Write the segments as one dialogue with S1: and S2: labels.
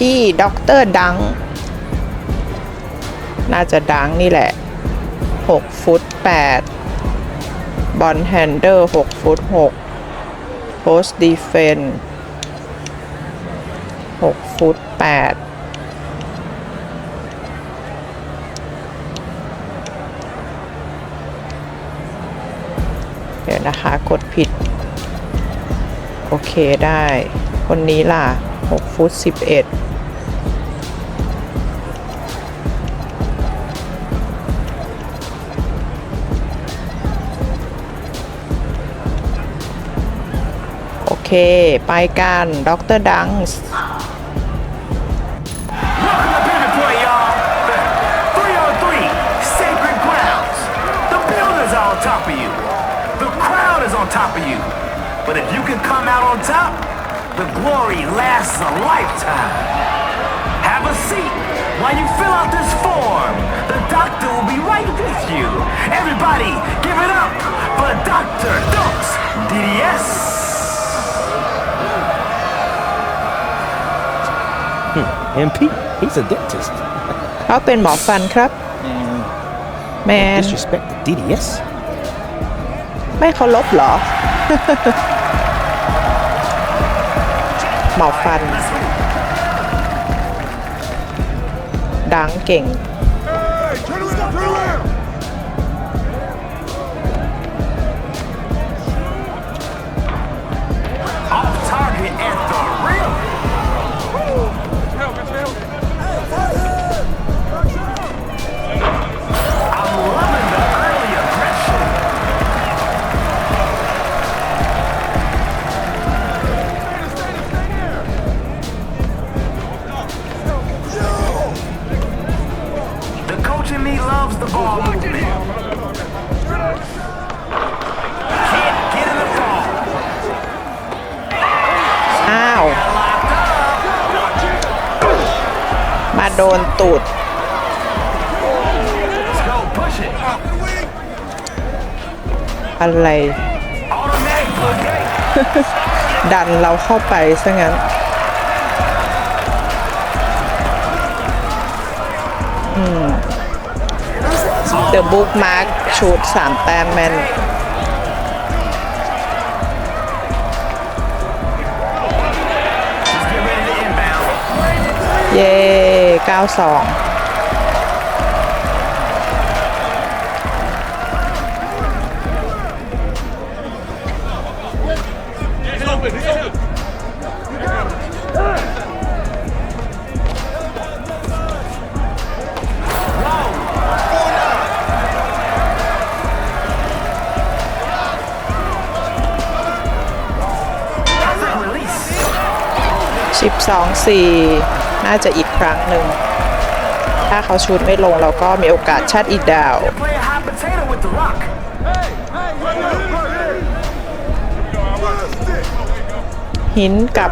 S1: ที่ด็อกเตอร์ดัง น่าจะดังนี่แหละ 6 ฟุต 8 บอลแฮนเดอร์ 6 ฟุต 6 โพสต์ดีเฟน6 ฟุต 8เดี๋ยวนะคะกดผิด โอเคได้ คนนี้ล่ะ 6 ฟุต 11 เค ไปกันด็อกเตอร์ดัง
S2: Pivot
S3: MP, he's a dentist.
S1: เขาเป็นหมอฟันครับ แมน
S3: Disrespect the DDS.
S1: ไม่เคารพเหรอ หมอฟัน ดังเก่ง
S2: the ball movement. Can't get in the ball.
S1: อ้าว มาโดนตูด
S2: Let's go, push it.
S1: อะไร
S2: Automatic plug gate.
S1: ดันเราเข้าไปซะงั้น อืม เดอะบุ๊กมาร์กชุดสามแต้มแมน
S2: เย่
S1: เก้า
S2: สอง
S1: 12 4 น่าจะอีกครั้งหนึ่ง ถ้าเขาชูดไม่ลงเราก็มีโอกาสชัดอีกดาว หินกับ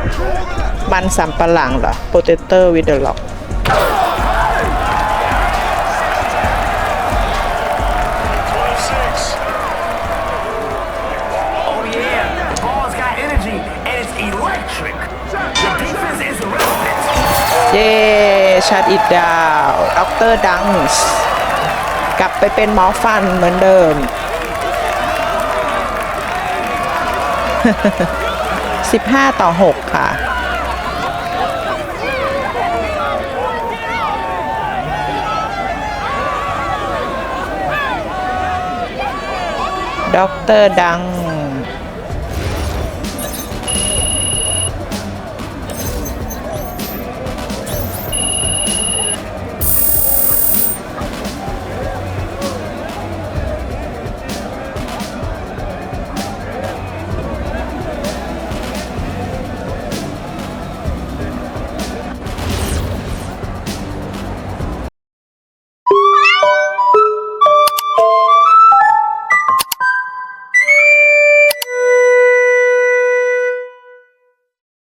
S1: มันสำปะหลังเหรอโปเตเตอร์วิดเดอร์ล็อก ชัดอีกดาวด็อกเตอร์ดังส์กลับไปเป็นหมอฟันเหมือนเดิม 15 ต่อ 6 ค่ะ ด็อกเตอร์ดัง